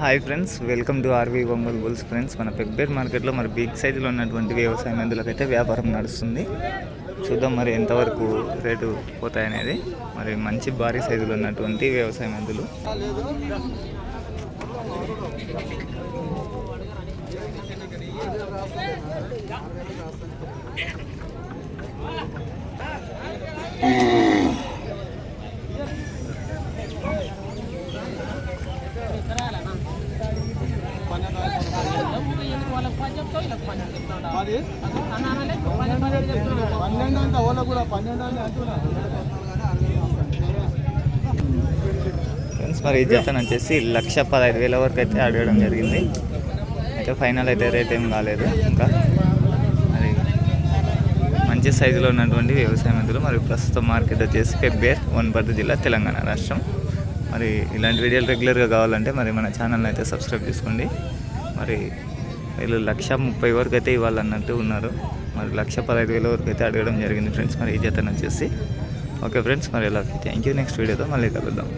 Hi friends welcome to RV Ongole bulls friends. మన పెబ్బేర్ మార్కెట్లో మరి బిగ్ సైజులో ఉన్నటువంటి వ్యవసాయ మందులకైతే వ్యాపారం నడుస్తుంది. చూద్దాం మరి ఎంతవరకు రేటు పోతాయనేది. మరి మంచి భారీ సైజులో ఉన్నటువంటి వ్యవసాయ మందులు అది hmm. పన్నెండు అంటే ఓలో కూడా పన్నెండు అని అంటున్నా. ఫ్రెండ్స్ మరి ఈ జతను వచ్చేసి లక్ష పదహైదు వేల వరకు అయితే అడగడం జరిగింది. అయితే ఫైనల్ అయితే రేట్ ఏం కాలేదు ఇంకా మరి మంచి సైజులో ఉన్నటువంటి వ్యవసాయ మందులు మరి ప్రస్తుతం మార్కెట్ వచ్చేసి పెబ్బేర్ వనపర్తి జిల్లా తెలంగాణ రాష్ట్రం. మరి ఇలాంటి వీడియోలు రెగ్యులర్గా కావాలంటే మరి మన ఛానల్ని అయితే సబ్స్క్రైబ్ చేసుకోండి. మరి వీళ్ళు లక్ష ముప్పై వరకు అయితే ఇవ్వాలన్నట్టు ఉన్నారు. మరి లక్ష పదహైదు వేల వరకు అయితే అడగడం జరిగింది ఫ్రెండ్స్. మరి ఈ జతను వచ్చేసి ఓకే ఫ్రెండ్స్ మరి ఎలా? Thank you. నెక్స్ట్ వీడియోతో మళ్ళీ కలుద్దాం.